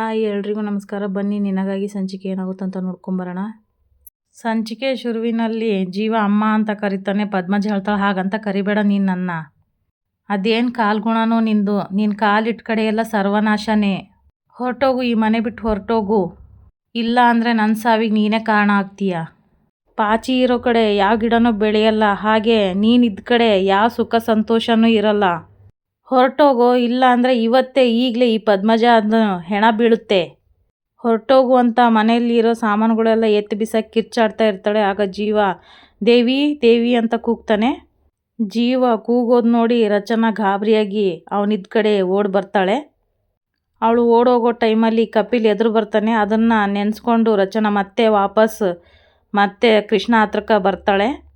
Hi ಎಲ್ರಿಗೂ ನಮಸ್ಕಾರ. ಬನ್ನಿ, ನಿನಗಾಗಿ ಸಂಚಿಕೆ ಏನಾಗುತ್ತೆ ಅಂತ ನೋಡ್ಕೊಂಬರೋಣ. ಸಂಚಿಕೆ ಶುರುವಿನಲ್ಲಿ ಜೀವ ಅಮ್ಮ ಅಂತ ಕರಿತಾನೆ ಪದ್ಮಜ ಹೇಳ್ತಾಳೆ. ಹಾಗಂತ ಕರಿಬೇಡ ನೀನು ನನ್ನ. ಅದೇನು ಕಾಲ್ಗುಣನೋ ನಿಂದು. ನಿನ್ನ ಕಾಲಿಟ್ಟ ಕಡೆ ಎಲ್ಲ ಸರ್ವನಾಶನೇ. ಹೊರಟೋಗು, ಈ ಮನೆ ಬಿಟ್ಟು ಹೊರಟೋಗು. ಇಲ್ಲ ಅಂದರೆ ನನ್ನ ಸಾವಿಗೆ ನೀನೇ ಕಾರಣ ಆಗ್ತೀಯ. ಪಾಚಿ ಇರೋ ಕಡೆ ಯಾವ ಗಿಡನೂ ಬೆಳೆಯಲ್ಲ. ಹಾಗೆ ನೀನಿದ್ದ ಕಡೆ ಯಾವ ಸುಖ ಸಂತೋಷನೂ ಇರಲ್ಲ. ಹೊರಟೋಗೋ ಇಲ್ಲ ಅಂದರೆ ಇವತ್ತೇ ಈಗಲೇ ಈ ಪದ್ಮಜ ಅದನ್ನ ಹೆಣ ಬೀಳುತ್ತೆ. ಹೊರಟೋಗು ಅಂತ ಮನೆಯಲ್ಲಿರೋ ಸಾಮಾನುಗಳೆಲ್ಲ ಎತ್ತಿ ಬಿಸಾಕಿ ಕಿರ್ಚಾಡ್ತಾ ಇರ್ತಾಳೆ. ಆಗ ಜೀವ, ದೇವಿ ದೇವಿ ಅಂತ ಕೂಗ್ತಾನೆ. ಜೀವ ಕೂಗೋದು ನೋಡಿ ರಚನಾ ಗಾಬರಿಯಾಗಿ ಅವನಿದ್ದ ಕಡೆ ಓಡಿ ಬರ್ತಾಳೆ. ಅವಳು ಓಡೋಗೋ ಟೈಮಲ್ಲಿ ಕಪಿಲ್ ಎದುರು ಬರ್ತಾನೆ. ಅದನ್ನು ನೆನೆಸ್ಕೊಂಡು ರಚನಾ ಮತ್ತೆ ವಾಪಸ್ ಮತ್ತೆ ಕೃಷ್ಣ ಹತ್ರಕ್ಕೆ ಬರ್ತಾಳೆ.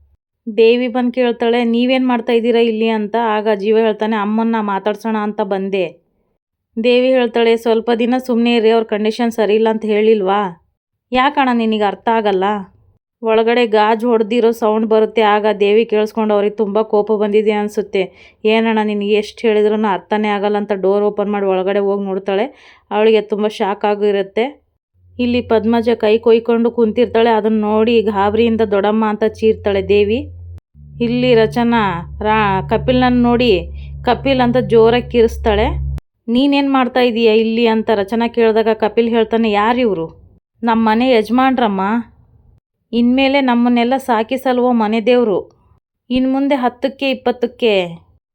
ದೇವಿ ಬಂದು ಕೇಳ್ತಾಳೆ, ನೀವೇನು ಮಾಡ್ತಾ ಇದ್ದೀರಾ ಇಲ್ಲಿ ಅಂತ? ಆಗ ಜೀವ ಹೇಳ್ತಾನೆ, ಅಮ್ಮನ್ನ ಮಾತಾಡ್ಸೋಣ ಅಂತ ಬಂದೆ. ದೇವಿ ಹೇಳ್ತಾಳೆ, ಸ್ವಲ್ಪ ದಿನ ಸುಮ್ಮನೆ ಇರಿ, ಅವ್ರ ಕಂಡೀಷನ್ ಸರಿ ಇಲ್ಲ ಅಂತ ಹೇಳಿಲ್ವಾ? ಯಾಕಣ್ಣ ನಿನಗೆ ಅರ್ಥ ಆಗಲ್ಲ? ಒಳಗಡೆ ಗಾಜು ಹೊಡೆದಿರೋ ಸೌಂಡ್ ಬರುತ್ತೆ, ಆಗ ದೇವಿ ಕೇಳಿಸ್ಕೊಂಡು, ಅವ್ರಿಗೆ ತುಂಬ ಕೋಪ ಬಂದಿದೆ ಅನಿಸುತ್ತೆ. ಏನಣ್ಣ, ನಿನಗೆ ಎಷ್ಟು ಹೇಳಿದ್ರೂ ಅರ್ಥನೇ ಆಗಲ್ಲ ಅಂತ ಡೋರ್ ಓಪನ್ ಮಾಡಿ ಒಳಗಡೆ ಹೋಗಿ ನೋಡ್ತಾಳೆ. ಅವಳಿಗೆ ತುಂಬ ಶಾಕ್ ಆಗಿರುತ್ತೆ ಇಲ್ಲಿ ಪದ್ಮಜ ಕೈ ಕೊಯ್ಕೊಂಡು ಕುಂತಿರ್ತಾಳೆ. ಅದನ್ನು ನೋಡಿ ಗಾಬರಿಯಿಂದ ದೊಡ್ಡಮ್ಮ ಅಂತ ಚೀರ್ತಾಳೆ. ದೇವಿ, ಇಲ್ಲಿ ರಚನಾ, ರಾ, ಕಪಿಲ್ನನ್ನು ನೋಡಿ ಕಪಿಲ್ ಅಂತ ಜೋರಾಗಿ ಕಿರಿಸ್ತಾಳೆ. ನೀನೇನು ಮಾಡ್ತಾ ಇದೀಯ ಇಲ್ಲಿ ಅಂತ ರಚನಾ ಕೇಳಿದಾಗ ಕಪಿಲ್ ಹೇಳ್ತಾನೆ ಯಾರಿವರು ನಮ್ಮ ಮನೆ ಯಜಮಾನ್ರಮ್ಮ. ಇನ್ಮೇಲೆ ನಮ್ಮನ್ನೆಲ್ಲ ಸಾಕಿ ಸಲುವ ಮನೆ ದೇವರು. ಇನ್ನು ಮುಂದೆ ಹತ್ತಕ್ಕೆ ಇಪ್ಪತ್ತಕ್ಕೆ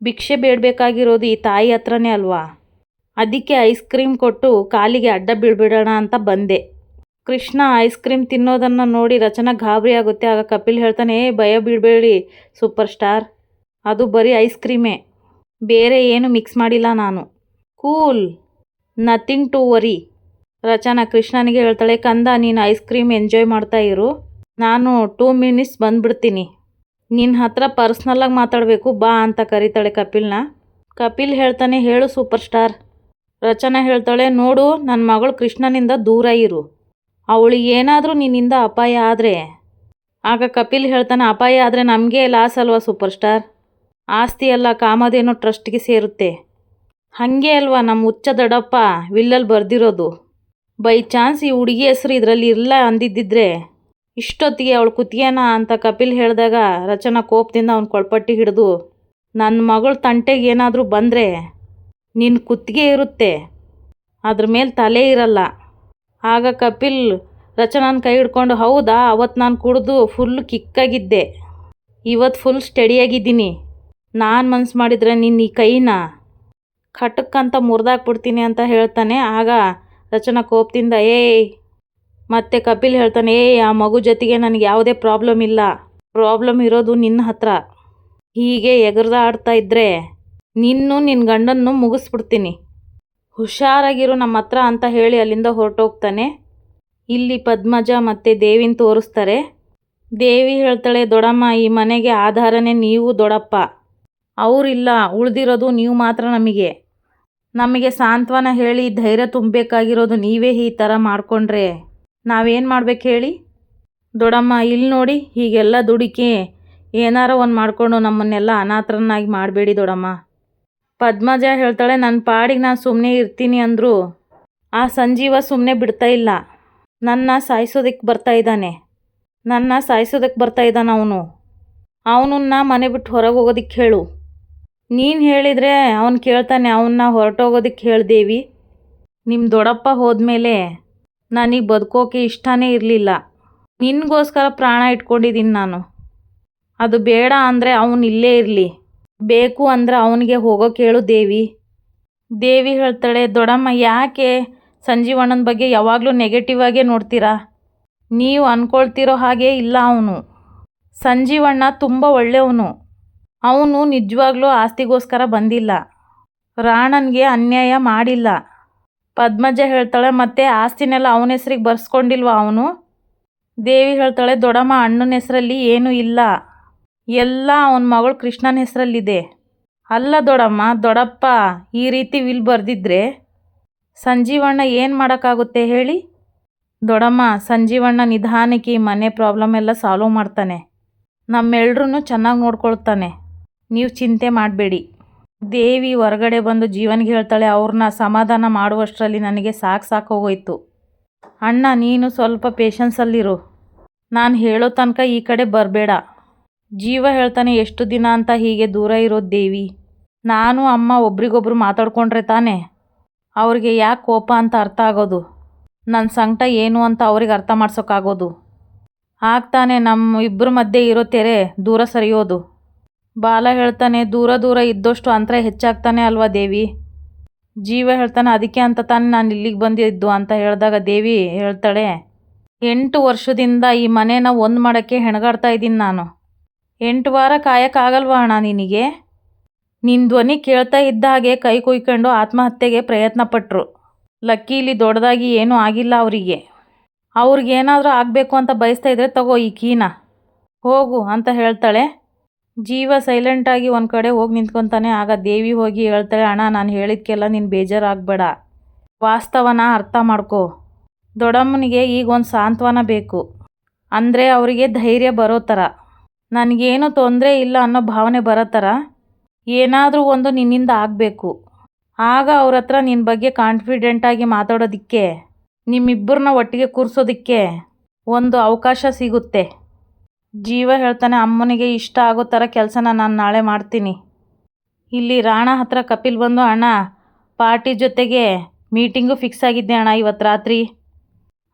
ಭಿಕ್ಷೆ ಬೇಡಬೇಕಾಗಿರೋದು ಈ ತಾಯಿ ಹತ್ರನೇ ಅಲ್ವಾ? ಅದಕ್ಕೆ ಐಸ್ ಕ್ರೀಮ್ ಕೊಟ್ಟು ಕಾಲಿಗೆ ಅಡ್ಡ ಬೀಳ್ಬಿಡೋಣ ಅಂತ ಬಂದೆ. ಕೃಷ್ಣ ಐಸ್ ಕ್ರೀಮ್ ತಿನ್ನೋದನ್ನು ನೋಡಿ ರಚನಾ ಗಾಬರಿ ಆಗುತ್ತೆ. ಆಗ ಕಪಿಲ್ ಹೇಳ್ತಾನೆ, ಏ, ಭಯ ಬೀಳಬೇಡಿ ಸೂಪರ್ ಸ್ಟಾರ್ ಅದು ಬರೀ ಐಸ್ ಕ್ರೀಮೇ ಬೇರೆ ಏನು ಮಿಕ್ಸ್ ಮಾಡಿಲ್ಲ ನಾನು. Cool nothing to worry Rachana ಕೃಷ್ಣನಿಗೆ ಹೇಳ್ತಾಳೆ, ಕಂದ, ನೀನು ಐಸ್ ಕ್ರೀಮ್ ಎಂಜಾಯ್ ಮಾಡ್ತಾ ಇರು. ನಾನು ಟೂ ಮಿನಿಟ್ಸ್ ಬಂದುಬಿಡ್ತೀನಿ. ನಿನ್ನ ಹತ್ರ ಪರ್ಸ್ನಲ್ಲಾಗಿ ಮಾತಾಡಬೇಕು, ಬಾ ಅಂತ ಕರೀತಾಳೆ ಕಪಿಲ್ನ. ಕಪಿಲ್ ಹೇಳ್ತಾನೆ, ಹೇಳು ಸೂಪರ್ ಸ್ಟಾರ್ ರಚನಾ ಹೇಳ್ತಾಳೆ, ನೋಡು ನನ್ನ ಮಗಳು ಕೃಷ್ಣನಿಂದ ದೂರ ಇರು. ಅವಳಿಗೆ ಏನಾದರೂ ನಿನ್ನಿಂದ ಅಪಾಯ ಆದರೆ. ಆಗ ಕಪಿಲ್ ಹೇಳ್ತಾನೆ, ಅಪಾಯ ಆದರೆ ನಮಗೆ ಲಾಸ್ ಅಲ್ವಾ ಸೂಪರ್ ಸ್ಟಾರ್ ಆಸ್ತಿ ಎಲ್ಲ ಕಾಮಧೇನು ಟ್ರಸ್ಟ್ಗೆ ಸೇರುತ್ತೆ. ಹಾಗೆ ಅಲ್ವಾ ನಮ್ಮ ಹುಚ್ಚ ದಡಪ್ಪ ವಿಲ್ಲಲ್ಲಿ ಬರೆದಿರೋದು. ಬೈ ಚಾನ್ಸ್ ಈ ಹುಡುಗಿ ಹೆಸರು ಇದರಲ್ಲಿ ಇರಲ್ಲ ಅಂದಿದ್ದಿದ್ರೆ ಇಷ್ಟೊತ್ತಿಗೆ ಅವಳು ಕುತ್ತಿಗೆನ ಅಂತ ಕಪಿಲ್ ಹೇಳಿದಾಗ ರಚನಾ ಕೋಪದಿಂದ ಅವ್ನು ಕೊಳ್ಪಟ್ಟಿ ಹಿಡಿದು ನನ್ನ ಮಗಳು ತಂಟೆಗೆ ಏನಾದರೂ ಬಂದರೆ ನಿನ್ನ ಕುತ್ತಿಗೆ ಇರುತ್ತೆ. ಅದ್ರ ಮೇಲೆ ತಲೆ ಇರಲ್ಲ. ಆಗ ಕಪಿಲ್ ರಚನಾನ ಕೈ ಹಿಡ್ಕೊಂಡು, ಹೌದಾ ಅವತ್ತು ನಾನು ಕುಡಿದು ಫುಲ್ ಕಿಕ್ಕಾಗಿದ್ದೆ. ಇವತ್ತು ಫುಲ್ ಸ್ಟಡಿಯಾಗಿದ್ದೀನಿ ನಾನು ಮನ್ಸು ಮಾಡಿದರೆ ನಿನ್ನ ಈ ಕೈನ? ಖಟಕ್ಕಂತ ಮುರಿದಾಕ್ಬಿಡ್ತೀನಿ ಅಂತ ಹೇಳ್ತಾನೆ. ಆಗ ರಚನಾ ಕೋಪದಿಂದ ಏಯ್ ಮತ್ತೆ ಕಪಿಲ್ ಹೇಳ್ತಾನೆ ಏಯ್ ಆ ಮಗು ಜೊತೆಗೆ ನನಗೆ ಯಾವುದೇ ಪ್ರಾಬ್ಲಮ್ ಇಲ್ಲ. ಪ್ರಾಬ್ಲಮ್ ಇರೋದು ನಿನ್ನ ಹತ್ರ. ಹೀಗೆ ಎಗರ್ದಾಡ್ತಾ ಇದ್ದರೆ ನಿನ್ನೂ ನಿನ್ನ ಗಂಡನ್ನು ಮುಗಿಸ್ಬಿಡ್ತೀನಿ. ಹುಷಾರಾಗಿರು ನಮ್ಮ ಹತ್ರ ಅಂತ ಹೇಳಿ ಅಲ್ಲಿಂದ ಹೊರಟೋಗ್ತಾನೆ. ಇಲ್ಲಿ ಪದ್ಮಜ ಮತ್ತು ದೇವಿನ ತೋರಿಸ್ತಾರೆ. ದೇವಿ ಹೇಳ್ತಾಳೆ, ದೊಡಮ್ಮ, ಈ ಮನೆಗೆ ಆಧಾರನೇ ನೀವು ದೊಡಪ್ಪ. ಅವರಿಲ್ಲ, ಉಳಿದಿರೋದು ನೀವು ಮಾತ್ರ ನಮಗೆ. ನಮಗೆ ಸಾಂತ್ವನ ಹೇಳಿ ಧೈರ್ಯ ತುಂಬಬೇಕಾಗಿರೋದು ನೀವೇ ಈ ಥರ ಮಾಡಿಕೊಂಡ್ರೆ. ನಾವೇನು ಮಾಡ್ಬೇಕು ಹೇಳಿ? ದೊಡಮ್ಮ ಇಲ್ಲಿ ನೋಡಿ, ಹೀಗೆಲ್ಲ ದುಡಿಕೆ. ಏನಾರ ಒಂದು ಮಾಡಿಕೊಂಡು ನಮ್ಮನ್ನೆಲ್ಲ ಅನಾಥರನ್ನಾಗಿ ಮಾಡಬೇಡಿ ದೊಡ್ಡಮ್ಮ ಪದ್ಮಜ ಹೇಳ್ತಾಳೆ ನನ್ನ ಪಾಡಿಗೆ ನಾನು ಸುಮ್ಮನೆ ಇರ್ತೀನಿ ಅಂದರು. ಆ ಸಂಜೀವ ಸುಮ್ಮನೆ ಬಿಡ್ತಾ ಇಲ್ಲ. ನನ್ನ ಸಾಯಿಸೋದಕ್ಕೆ ಬರ್ತಾ ಇದ್ದಾನೆ. ನನ್ನ ಸಾಯಿಸೋದಕ್ಕೆ ಬರ್ತಾ ಇದ್ದಾನೆ ಅವನು. ಅವನನ್ನ ಮನೆ ಬಿಟ್ಟು ಹೊರಗೆ ಹೋಗೋದಕ್ಕೆ ಹೇಳು. ನೀನು ಹೇಳಿದರೆ ಅವನು ಕೇಳ್ತಾನೆ ಅವನ್ನ ಹೊರಟೋಗೋದಕ್ಕೆ ಹೇಳ್ದೇವಿ. ನಿಮ್ಮ ದೊಡ್ಡಪ್ಪ ಹೋದ್ಮೇಲೆ ನನಗೆ ಬದುಕೋಕೆ ಇಷ್ಟನೇ ಇರಲಿಲ್ಲ. ನಿನಗೋಸ್ಕರ ಪ್ರಾಣ ಇಟ್ಕೊಂಡಿದ್ದೀನಿ ನಾನು. ಅದು ಬೇಡ ಅಂದರೆ ಅವನು ಇಲ್ಲೇ ಇರಲಿ. ಬೇಕು ಅಂದ್ರೆ ಅವನಿಗೆ ಹೋಗೋ ಕೇಳು ದೇವಿ. ದೇವಿ ಹೇಳ್ತಾಳೆ, ದೊಡಮ್ಮ, ಯಾಕೆ ಸಂಜೀವಣ್ಣನ ಬಗ್ಗೆ ಯಾವಾಗಲೂ ನೆಗೆಟಿವ್ ಆಗೇ ನೋಡ್ತೀರಾ? ನೀವು ಅಂದ್ಕೊಳ್ತಿರೋ ಹಾಗೆ ಇಲ್ಲ ಅವನು. ಸಂಜೀವಣ್ಣ ತುಂಬ ಒಳ್ಳೆಯವನು. ಅವನು ನಿಜವಾಗ್ಲೂ ಆಸ್ತಿಗೋಸ್ಕರ ಬಂದಿಲ್ಲ. ರಾಣನ್ಗೆ ಅನ್ಯಾಯ ಮಾಡಿಲ್ಲ. ಪದ್ಮಜ ಹೇಳ್ತಾಳೆ, ಮತ್ತೆ ಆಸ್ತಿನೆಲ್ಲ ಅವನ ಹೆಸ್ರಿಗೆ ಬರ್ಸ್ಕೊಂಡಿಲ್ವಾ ಅವನು? ದೇವಿ ಹೇಳ್ತಾಳೆ, ದೊಡಮ್ಮ, ಅಣ್ಣನ ಹೆಸರಲ್ಲಿ ಏನೂ ಇಲ್ಲ. ಎಲ್ಲ ಅವನ ಮಗಳು ಕೃಷ್ಣನ ಹೆಸರಲ್ಲಿದೆ. ಅಲ್ಲ ದೊಡಮ್ಮ, ದೊಡಪ್ಪ, ಈ ರೀತಿ ವಿಲ್ ಬರೆದಿದ್ರೆ ಸಂಜೀವಣ್ಣ ಏನು ಮಾಡೋಕ್ಕಾಗುತ್ತೆ ಹೇಳಿ? ದೊಡಮ್ಮ, ಸಂಜೀವಣ್ಣ ನಿಧಾನಕ್ಕೆ ಮನೆ ಪ್ರಾಬ್ಲಮ್ ಎಲ್ಲ ಸಾಲ್ವ್ ಮಾಡ್ತಾನೆ. ನಮ್ಮೆಲ್ರೂ ಚೆನ್ನಾಗಿ ನೋಡ್ಕೊಳ್ತಾನೆ. ನೀವು ಚಿಂತೆ ಮಾಡಬೇಡಿ. ದೇವಿ ಹೊರಗಡೆ ಬಂದು ಜೀವನಿಗೆ ಹೇಳ್ತಾಳೆ ಅವ್ರನ್ನ ಸಮಾಧಾನ ಮಾಡುವಷ್ಟರಲ್ಲಿ ನನಗೆ ಸಾಕು ಸಾಕು ಹೋಗೋಯ್ತು. ಅಣ್ಣ, ನೀನು ಸ್ವಲ್ಪ ಪೇಷನ್ಸಲ್ಲಿರು ನಾನು ಹೇಳೋ ತನಕ ಈ ಕಡೆ ಬರಬೇಡ. ಜೀವ ಹೇಳ್ತಾನೆ, ಎಷ್ಟು ದಿನ ಅಂತ ಹೀಗೆ ದೂರ ಇರೋದು ದೇವಿ? ನಾನು, ಅಮ್ಮ ಒಬ್ರಿಗೊಬ್ರು ಮಾತಾಡ್ಕೊಂಡ್ರೆ ತಾನೆ? ಅವ್ರಿಗೆ ಯಾಕೆ ಕೋಪ ಅಂತ ಅರ್ಥ ಆಗೋದು? ನನ್ನ ಸಂಕಟ ಏನು ಅಂತ ಅವ್ರಿಗೆ ಅರ್ಥ ಮಾಡ್ಸೋಕ್ಕಾಗೋದು ಆಗ್ತಾನೆ ನಮ್ಮ ಇಬ್ಬರ ಮಧ್ಯೆ ಇರೋ ತೆರೆ ದೂರ ಸರಿಯೋದು. ಬಾಲ ಹೇಳ್ತಾನೆ, ದೂರ ದೂರ ಇದ್ದಷ್ಟು ಅಂತರ ಹೆಚ್ಚಾಗ್ತಾನೆ ಅಲ್ವಾ ದೇವಿ? ಜೀವ ಹೇಳ್ತಾನೆ, ಅದಕ್ಕೆ ಅಂತ ತಾನೆ ನಾನು ಇಲ್ಲಿಗೆ ಬಂದಿದ್ದು ಅಂತ ಹೇಳಿದಾಗ ದೇವಿ ಹೇಳ್ತಾಳೆ, ಎಂಟು ವರ್ಷದಿಂದ ಈ ಮನೇನ ಒಂದು ಮಾಡೋಕ್ಕೆ ಹೆಣಗಾಡ್ತಾ ಇದ್ದೀನಿ ನಾನು. ಎಂಟು ವಾರ ಕಾಯಕ್ಕಾಗಲ್ವಾ ಅಣ್ಣ ನಿನಗೆ? ನಿನ್ನ ಧ್ವನಿ ಕೇಳ್ತಾ ಇದ್ದ ಹಾಗೆ ಕೈ ಕುಯ್ಕೊಂಡು ಆತ್ಮಹತ್ಯೆಗೆ ಪ್ರಯತ್ನ ಪಟ್ಟರು ಲಕ್ಕೀಲಿ ದೊಡ್ಡದಾಗಿ ಏನೂ ಆಗಿಲ್ಲ ಅವರಿಗೆ. ಅವ್ರಿಗೇನಾದರೂ ಆಗಬೇಕು ಅಂತ ಬಯಸ್ತಾ ಇದ್ರೆ ತಗೋ ಈ ಕೀನ. ಹೋಗು ಅಂತ ಹೇಳ್ತಾಳೆ. ಜೀವ ಸೈಲೆಂಟಾಗಿ ಒಂದು ಕಡೆ ಹೋಗಿ ನಿಂತ್ಕೊತಾನೆ, ಆಗ ದೇವಿ ಹೋಗಿ ಹೇಳ್ತಾಳೆ, ಅಣ್ಣ, ನಾನು ಹೇಳಿದ್ಕೆಲ್ಲ ನೀನು ಬೇಜಾರಾಗಬೇಡ. ವಾಸ್ತವನ ಅರ್ಥ ಮಾಡ್ಕೋ. ದೊಡ್ಡಮ್ಮನಿಗೆ ಈಗ ಒಂದು ಸಾಂತ್ವನ ಬೇಕು. ಅಂದರೆ ಅವರಿಗೆ ಧೈರ್ಯ ಬರೋ ಥರ ನನಗೇನು ತೊಂದರೆ ಇಲ್ಲ ಅನ್ನೋ ಭಾವನೆ ಬರೋ ಥರ ಏನಾದರೂ ಒಂದು ನಿನ್ನಿಂದ ಆಗಬೇಕು. ಆಗ ಅವ್ರ ಹತ್ರ ನಿನ್ನ ಬಗ್ಗೆ ಕಾನ್ಫಿಡೆಂಟಾಗಿ ಮಾತಾಡೋದಕ್ಕೆ, ನಿಮ್ಮಿಬ್ಬರನ್ನ ಒಟ್ಟಿಗೆ ಕೂರಿಸೋದಕ್ಕೆ ಒಂದು ಅವಕಾಶ ಸಿಗುತ್ತೆ. ಜೀವ ಹೇಳ್ತಾನೆ, ಅಮ್ಮನಿಗೆ ಇಷ್ಟ ಆಗೋ ಥರ ಕೆಲಸನ ನಾನು ನಾಳೆ ಮಾಡ್ತೀನಿ. ಇಲ್ಲಿ ರಾಣ ಹತ್ರ ಕಪಿಲ್ ಬಂದು, ಅಣ್ಣ, ಪಾರ್ಟಿ ಜೊತೆಗೆ ಮೀಟಿಂಗು ಫಿಕ್ಸ್ ಆಗಿದ್ದೆ ಅಣ್ಣ ಇವತ್ತು ರಾತ್ರಿ.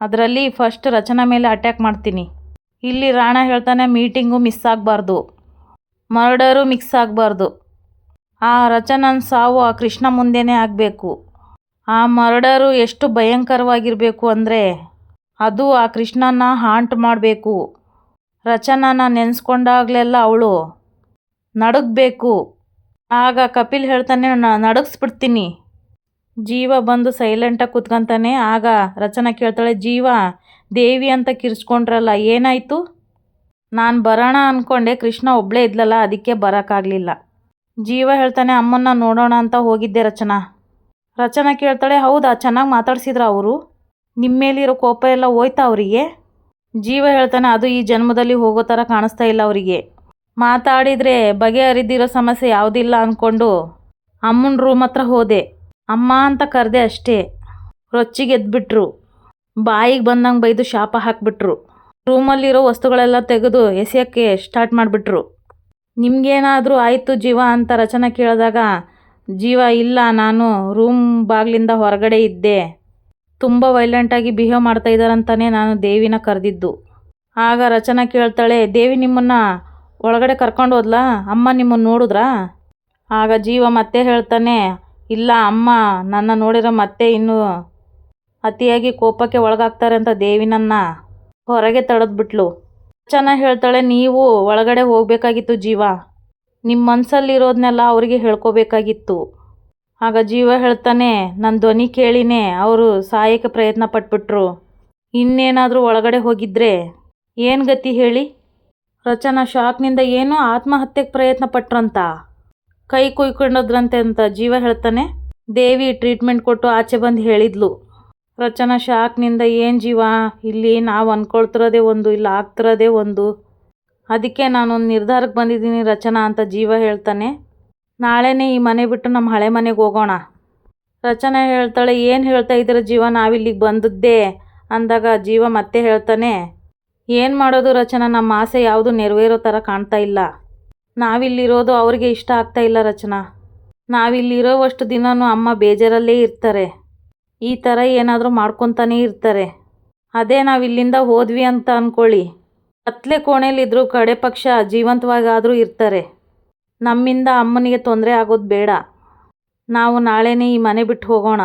ಅದರಲ್ಲಿ ಫಸ್ಟ್ ರಚನಾ ಮೇಲೆ ಅಟ್ಯಾಕ್ ಮಾಡ್ತೀನಿ. ಇಲ್ಲಿ ರಾಣ ಹೇಳ್ತಾನೆ, ಮೀಟಿಂಗು ಮಿಸ್ ಆಗಬಾರ್ದು. ಮರ್ಡರು ಮಿಕ್ಸ್ ಆಗಬಾರ್ದು. ಆ ರಚನನ ಸಾವು ಆ ಕೃಷ್ಣ ಮುಂದೆನೇ ಆಗಬೇಕು. ಆ ಮರ್ಡರು ಎಷ್ಟು ಭಯಂಕರವಾಗಿರಬೇಕು ಅಂದರೆ ಅದು ಆ ಕೃಷ್ಣನ ಹಾಂಟ್ ಮಾಡಬೇಕು. ರಚನಾನ ನೆನೆಸ್ಕೊಂಡಾಗಲೆಲ್ಲ ಅವಳು ನಡುಗಬೇಕು. ಆಗ ಕಪಿಲ್ ಹೇಳ್ತಾನೆ, "ನ- ನಡುಗಿಸ್ಬಿಡ್ತೀನಿ. ಜೀವ ಬಂದು ಸೈಲೆಂಟಾಗಿ ಕೂತ್ಕೊಂತಾನೆ, ಆಗ ರಚನಾ ಕೇಳ್ತಾಳೆ, ಜೀವ, ದೇವಿ ಅಂತ ಕಿರ್ಚ್ಕೊಂಡ್ರಲ್ಲ, ಏನಾಯಿತು? ನಾನು ಬರೋಣ ಅಂದ್ಕೊಂಡೆ ಕೃಷ್ಣ ಒಬ್ಬಳೇ ಇದ್ಲಲ್ಲ, ಅದಕ್ಕೆ ಬರೋಕ್ಕಾಗಲಿಲ್ಲ. ಜೀವ ಹೇಳ್ತಾನೆ, ಅಮ್ಮನ್ನ ನೋಡೋಣ ಅಂತ ಹೋಗಿದ್ದೆ ರಚನಾ. ರಚನಾ ಕೇಳ್ತಾಳೆ, ಹೌದಾ, ಚೆನ್ನಾಗಿ ಮಾತಾಡ್ಸಿದ್ರ ಅವರು? ನಿಮ್ಮ ಮೇಲಿರೋ ಕೋಪ ಎಲ್ಲ ಹೋಯ್ತಾ ಅವರಿಗೆ? ಜೀವ ಹೇಳ್ತಾನೆ, ಅದು ಈ ಜನ್ಮದಲ್ಲಿ ಹೋಗೋ ಥರ ಕಾಣಿಸ್ತಾ ಇಲ್ಲ ಅವರಿಗೆ. ಮಾತಾಡಿದರೆ ಬಗೆಹರಿದಿರೋ ಸಮಸ್ಯೆ ಯಾವುದಿಲ್ಲ ಅಂದ್ಕೊಂಡು ಅಮ್ಮನ ರೂಮ್ ಹತ್ರ ಹೋದೆ. ಅಮ್ಮ ಅಂತ ಕರೆದೆ ಅಷ್ಟೇ. ರೊಚ್ಚಿಗೆ ಎದ್ಬಿಟ್ರು ಬಾಯಿಗೆ ಬಂದಂಗೆ ಬೈದು ಶಾಪ ಹಾಕಿಬಿಟ್ರು. ರೂಮಲ್ಲಿರೋ ವಸ್ತುಗಳೆಲ್ಲ ತೆಗೆದು ಎಸೆಯೋಕ್ಕೆ ಸ್ಟಾರ್ಟ್ ಮಾಡಿಬಿಟ್ರು. ನಿಮಗೇನಾದರೂ ಆಯಿತು ಜೀವ ಅಂತ ರಚನೆ ಕೇಳಿದಾಗ, ಜೀವ ಇಲ್ಲ, ನಾನು ರೂಮ್ ಬಾಗಿಲಿಂದ ಹೊರಗಡೆ ಇದ್ದೆ. ತುಂಬ ವೈಲೆಂಟಾಗಿ ಬಿಹೇವ್ ಮಾಡ್ತಾ ಇದ್ದಾರಂತಾನೆ ನಾನು ದೇವಿನ ಕರೆದಿದ್ದು. ಆಗ ರಚನಾ ಕೇಳ್ತಾಳೆ, ದೇವಿ ನಿಮ್ಮನ್ನು ಒಳಗಡೆ ಕರ್ಕೊಂಡು ಹೋದ್ಲಾ? ಅಮ್ಮ ನಿಮ್ಮನ್ನು ನೋಡಿದ್ರಾ? ಆಗ ಜೀವ ಮತ್ತೆ ಹೇಳ್ತಾನೆ ಇಲ್ಲ ಅಮ್ಮ, ನನ್ನ ನೋಡಿರೋ ಮತ್ತೆ ಇನ್ನೂ ಅತಿಯಾಗಿ ಕೋಪಕ್ಕೆ ಒಳಗಾಗ್ತಾರೆ ಅಂತ ದೇವಿನನ್ನ ಹೊರಗೆ ತಡೆದ್ಬಿಟ್ಲು ರಚನಾ ಹೇಳ್ತಾಳೆ, ನೀವು ಒಳಗಡೆ ಹೋಗಬೇಕಾಗಿತ್ತು ಜೀವ. ನಿಮ್ಮ ಮನಸ್ಸಲ್ಲಿರೋದನ್ನೆಲ್ಲ ಅವರಿಗೆ ಹೇಳ್ಕೋಬೇಕಾಗಿತ್ತು. ಆಗ ಜೀವ ಹೇಳ್ತಾನೆ ನನ್ನ ಧ್ವನಿ ಕೇಳಿನೇ ಅವರು ಸಾಯಕ್ಕೆ ಪ್ರಯತ್ನ ಪಟ್ಬಿಟ್ರು. ಇನ್ನೇನಾದರೂ ಒಳಗಡೆ ಹೋಗಿದ್ರೆ ಏನು ಗತಿ ಹೇಳಿ? ರಚನಾ ಶಾಕ್ನಿಂದ ಏನೋ ಆತ್ಮಹತ್ಯೆಗೆ ಪ್ರಯತ್ನ ಪಟ್ರಂತ. ಕೈ ಕುಯ್ಕೊಂಡದ್ರಂತೆ ಅಂತ ಜೀವ ಹೇಳ್ತಾನೆ. ದೇವಿ ಟ್ರೀಟ್ಮೆಂಟ್ ಕೊಟ್ಟು ಆಚೆ ಬಂದು ಹೇಳಿದ್ಲು. ರಚನಾ ಶಾಕ್ನಿಂದ ಏನು ಜೀವ? ಇಲ್ಲಿ ನಾವು ಅಂದ್ಕೊಳ್ತಿರೋದೇ ಒಂದು, ಇಲ್ಲಿ ಆಗ್ತಿರೋದೇ ಒಂದು. ಅದಕ್ಕೆ ನಾನೊಂದು ನಿರ್ಧಾರಕ್ಕೆ ಬಂದಿದ್ದೀನಿ ರಚನಾ ಅಂತ ಜೀವ ಹೇಳ್ತಾನೆ. ನಾಳೆನೇ ಈ ಮನೆ ಬಿಟ್ಟು ನಮ್ಮ ಹಳೆ ಮನೆಗೆ ಹೋಗೋಣ. ರಚನಾ ಹೇಳ್ತಾಳೆ, ಏನು ಹೇಳ್ತಾ ಇದ್ದೀರ ಜೀವ? ನಾವಿಲ್ಲಿಗೆ ಬಂದದ್ದೇ ಅಂದಾಗ ಜೀವ ಮತ್ತೆ ಹೇಳ್ತಾನೆ. ಏನು ಮಾಡೋದು ರಚನಾ? ನಮ್ಮ ಆಸೆ ಯಾವುದು ನೆರವೇರೋ ಥರ ಕಾಣ್ತಾ ಇಲ್ಲ. ನಾವಿಲ್ಲಿರೋದು ಅವ್ರಿಗೆ ಇಷ್ಟ ಆಗ್ತಾ ಇಲ್ಲ ರಚನಾ. ನಾವಿಲ್ಲಿರೋವಷ್ಟು ದಿನವೂ ಅಮ್ಮ ಬೇಜಾರಲ್ಲೇ ಇರ್ತಾರೆ. ಈ ಥರ ಏನಾದರೂ ಮಾಡ್ಕೊತಾನೇ ಇರ್ತಾರೆ. ಅದೇ ನಾವು ಇಲ್ಲಿಂದ ಹೋದ್ವಿ ಅಂತ ಅಂದ್ಕೊಳ್ಳಿ ಕತ್ಲೆ ಕೋಣೆಯಲ್ಲಿದ್ದರೂ ಕಡೆ ಪಕ್ಷ ಜೀವಂತವಾಗಾದರೂ ಇರ್ತಾರೆ. ನಮ್ಮಿಂದ ಅಮ್ಮನಿಗೆ ತೊಂದರೆ ಆಗೋದು ಬೇಡ. ನಾವು ನಾಳೆನೇ ಈ ಮನೆ ಬಿಟ್ಟು ಹೋಗೋಣ.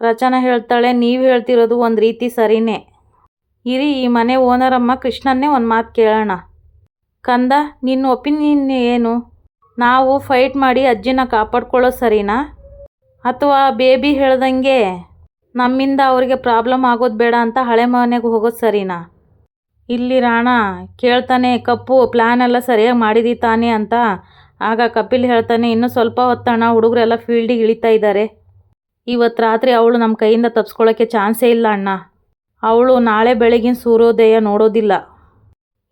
ರಚನಾ ಹೇಳ್ತಾಳೆ, ನೀವು ಹೇಳ್ತಿರೋದು ಒಂದು ರೀತಿ ಸರಿನೇ. ಇರಿ ಈ ಮನೆ ಓನರಮ್ಮ ಕೃಷ್ಣನ್ನೇ ಒಂದು ಮಾತು ಕೇಳೋಣ. ಕಂದ, ನಿನ್ನ ಒಪಿನಿಯನ್ ಏನು? ನಾವು ಫೈಟ್ ಮಾಡಿ ಅಜ್ಜಿನ ಕಾಪಾಡ್ಕೊಳ್ಳೋ ಸರಿನಾ? ಅಥವಾ ಬೇಬಿ ಹೇಳ್ದಂಗೆ ನಮ್ಮಿಂದ ಅವರಿಗೆ ಪ್ರಾಬ್ಲಮ್ ಆಗೋದು ಬೇಡ ಅಂತ ಹಳೆ ಮನೆಗೆ ಹೋಗೋದು ಸರಿನಾ? ಇಲ್ಲಿ ರಾಣ, ಕೇಳ್ತಾನೆ, ಕಪ್ಪು ಪ್ಲ್ಯಾನ್ ಎಲ್ಲ ಸರಿಯಾಗಿ ಮಾಡಿದಿ ತಾನೆ ಅಂತ. ಆಗ ಕಪಿಲ್ ಹೇಳ್ತಾನೆ, ಇನ್ನೂ ಸ್ವಲ್ಪ ಹೊತ್ತಣ್ಣ, ಹುಡುಗರೆಲ್ಲ ಫೀಲ್ಡಿಗೆ ಇಳಿತಾ ಇದ್ದಾರೆ ಇವತ್ತು ರಾತ್ರಿ ಅವಳು ನಮ್ಮ ಕೈಯಿಂದ ತಪ್ಸ್ಕೊಳ್ಳೋಕ್ಕೆ ಚಾನ್ಸೇ ಇಲ್ಲ ಅಣ್ಣ. ಅವಳು ನಾಳೆ ಬೆಳಗಿನ ಸೂರ್ಯೋದಯ ನೋಡೋದಿಲ್ಲ.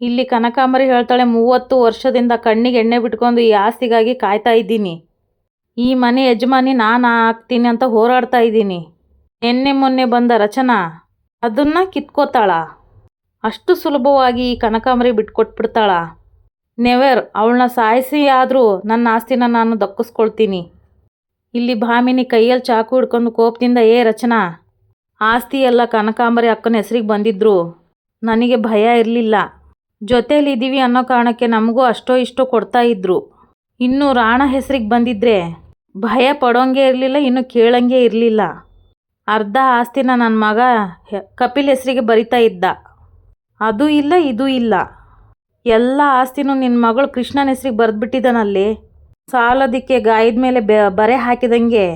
ಇಲ್ಲಿ ಕನಕಾಂಬರಿ ಹೇಳ್ತಾಳೆ, ಮೂವತ್ತು ವರ್ಷದಿಂದ ಕಣ್ಣಿಗೆ ಎಣ್ಣೆ ಬಿಟ್ಕೊಂಡು ಈ ಆಸ್ತಿಗಾಗಿ ಕಾಯ್ತಾ ಇದ್ದೀನಿ. ಈ ಮನೆ ಯಜಮಾನಿ ನಾನು ಆಗ್ತೀನಿ ಅಂತ ಹೋರಾಡ್ತಾ ಇದ್ದೀನಿ. ನಿನ್ನೆ ಮೊನ್ನೆ ಬಂದ ರಚನಾ, ಅದನ್ನು ಕಿತ್ಕೋತಾಳ. ಅಷ್ಟು ಸುಲಭವಾಗಿ ಈ ಕನಕಾಂಬರಿ ಬಿಟ್ಕೊಟ್ಬಿಡ್ತಾಳ. ನೆವರ್, ಅವಳನ್ನ ಸಾಯಿಸಿ ಆದರೂ ನನ್ನ ಆಸ್ತಿನ ನಾನು ದಕ್ಕಿಸ್ಕೊಳ್ತೀನಿ. ಇಲ್ಲಿ ಭಾಮಿನಿ ಕೈಯಲ್ಲಿ ಚಾಕು ಹಿಡ್ಕೊಂಡು ಕೋಪದಿಂದ, ಏ ರಚನಾ ಆಸ್ತಿ ಎಲ್ಲ ಕನಕಾಂಬರಿ ಅಕ್ಕನ ಹೆಸರಿಗೆ ಬಂದಿದ್ರು. ನನಗೆ ಭಯ ಇರಲಿಲ್ಲ. ಜೊತೇಲಿದ್ದೀವಿ ಅನ್ನೋ ಕಾರಣಕ್ಕೆ ನಮಗೂ ಅಷ್ಟೋ ಇಷ್ಟೋ ಕೊಡ್ತಾ ಇದ್ರು. ಇನ್ನು ರಾಣ ಹೆಸರಿಗೆ ಬಂದಿದ್ರೆ ಭಯ ಪಡೋಂಗೆ ಇರಲಿಲ್ಲ, ಇನ್ನು ಕೇಳಂಗೆ ಇರಲಿಲ್ಲ. ಅರ್ಧ ಆಸ್ತಿನ ನನ್ನ ಮಗ ಕಪಿಲ್ ಹೆಸರಿಗೆ ಬರಿತಾ ಇದ್ದ. ಅದು ಇಲ್ಲ, ಇದು ಇಲ್ಲ. ಎಲ್ಲ ಆಸ್ತಿನೂ ನಿನ್ನ ಮಗಳು ಕೃಷ್ಣನ ಹೆಸ್ರಿಗೆ ಬರೆದ್ಬಿಟ್ಟಿದ್ದಾನಲ್ಲಿ ಸಾಲದಿಕ್ಕೆ ಗಾಯದ ಮೇಲೆ ಬರೆ ಹಾಕಿದಂಗೆ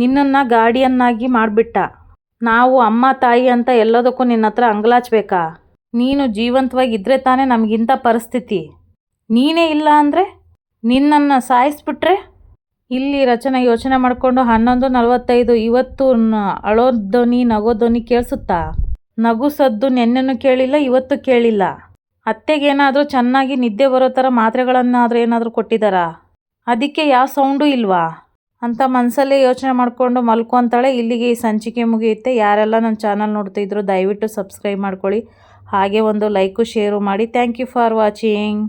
ನಿನ್ನನ್ನು ಗಾಡಿಯನ್ನಾಗಿ ಮಾಡಿಬಿಟ್ಟ. ನಾವು ಅಮ್ಮ, ತಾಯಿ ಅಂತ ಎಲ್ಲದಕ್ಕೂ ನಿನ್ನ ಹತ್ರ ಅಂಗಲಾಚ್ಬೇಕಾ? ನೀನು ಜೀವಂತವಾಗಿ ಇದ್ರೆ ತಾನೇ ನಮಗಿಂಥ ಪರಿಸ್ಥಿತಿ. ನೀನೇ ಇಲ್ಲ ಅಂದರೆ? ನಿನ್ನನ್ನು ಸಾಯಿಸ್ಬಿಟ್ರೆ? ಇಲ್ಲಿ ರಚನೆ ಯೋಚನೆ ಮಾಡಿಕೊಂಡು ಹನ್ನೊಂದು ನಲವತ್ತೈದು ಇವತ್ತು ಅಳೋ ಧ್ವನಿ, ನಗೋ ಧ್ವನಿ ಕೇಳಿಸುತ್ತಾ? ನಗು ಸದ್ದು ನೆನ್ನೆನೂ ಕೇಳಿಲ್ಲ, ಇವತ್ತು ಕೇಳಿಲ್ಲ. ಅತ್ತೆಗೇನಾದರೂ ಚೆನ್ನಾಗಿ ನಿದ್ದೆ ಬರೋ ಥರ ಮಾತ್ರೆಗಳನ್ನಾದರೂ ಏನಾದರೂ ಕೊಟ್ಟಿದ್ದಾರಾ ಅದಕ್ಕೆ ಯಾವ ಸೌಂಡು ಇಲ್ವಾ? ಅಂತ ಮನಸ್ಸಲ್ಲೇ ಯೋಚನೆ ಮಾಡಿಕೊಂಡು ಮಲ್ಕೊತಾಳೆ. ಇಲ್ಲಿಗೆ ಈ ಸಂಚಿಕೆ ಮುಗಿಯುತ್ತೆ. ಯಾರೆಲ್ಲ ನನ್ನ ಚಾನಲ್ ನೋಡ್ತಿದ್ರು ದಯವಿಟ್ಟು ಸಬ್ಸ್ಕ್ರೈಬ್ ಮಾಡ್ಕೊಳ್ಳಿ. ಹಾಗೆ ಒಂದು ಲೈಕು ಶೇರು ಮಾಡಿ. Thank you for watching